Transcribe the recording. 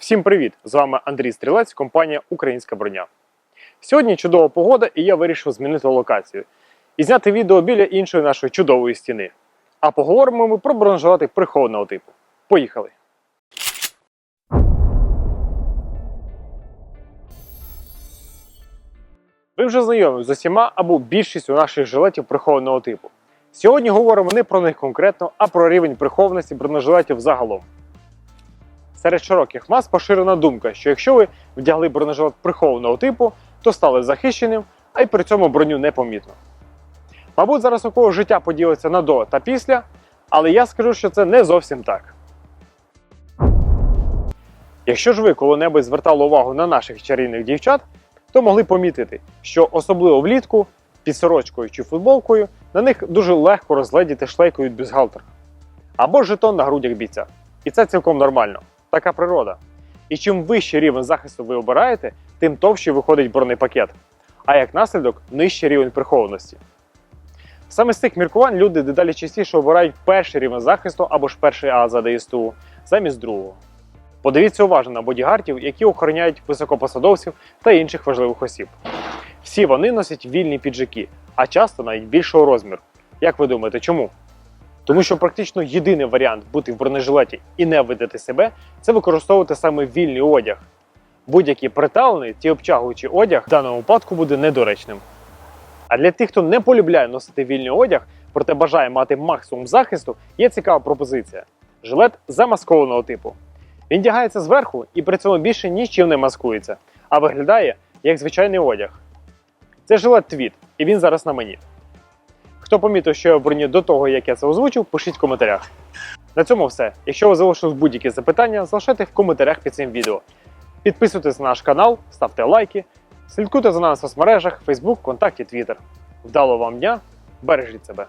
Всім привіт! З вами Андрій Стрілець, компанія Українська броня. Сьогодні чудова погода, і я вирішив змінити локацію і зняти відео біля іншої нашої чудової стіни. А поговоримо ми про бронежилети прихованого типу. Поїхали! Ви вже знайомі з усіма або більшістю наших жилетів прихованого типу. Сьогодні говоримо не про них конкретно, а про рівень прихованості бронежилетів загалом. Серед широких мас поширена думка, що якщо ви вдягли бронежилет прихованого типу, то стали захищеним, а й при цьому броню непомітно. Мабуть, зараз у кого життя поділиться на до та після, але я скажу, що це не зовсім так. Якщо ж ви коли-небудь звертали увагу на наших чарівних дівчат, то могли помітити, що особливо влітку, під сорочкою чи футболкою, на них дуже легко розгледіти шлейку від бюстгальтера або жетон на грудях бійця. І це цілком нормально. Така природа. І чим вищий рівень захисту ви обираєте, тим товщий виходить бронепакет, а як наслідок нижчий рівень прихованості. Саме з цих міркувань люди дедалі частіше обирають перший рівень захисту або ж перший А за ДСТУ замість другого. Подивіться уважно на бодігартів, які охороняють високопосадовців та інших важливих осіб. Всі вони носять вільні піджаки, а часто навіть більшого розміру. Як ви думаєте, чому? Тому що практично єдиний варіант бути в бронежилеті і не видати себе це використовувати саме вільний одяг. Будь-який приталений чи обтягуючий одяг в даному випадку буде недоречним. А для тих, хто не полюбляє носити вільний одяг, проте бажає мати максимум захисту, є цікава пропозиція: жилет замаскованого типу. Він дягається зверху і при цьому більше нічим не маскується, а виглядає як звичайний одяг. Це жилет твіт, і він зараз на мені. Хто помітив, що я броні до того, як я це озвучив, пишіть в коментарях. На цьому все. Якщо ви залишили будь-які запитання, залишайте в коментарях під цим відео. Підписуйтесь на наш канал, ставте лайки, слідкуйте за нами в соцмережах Facebook, ВКонтакті, Twitter. Вдало вам дня, бережіть себе!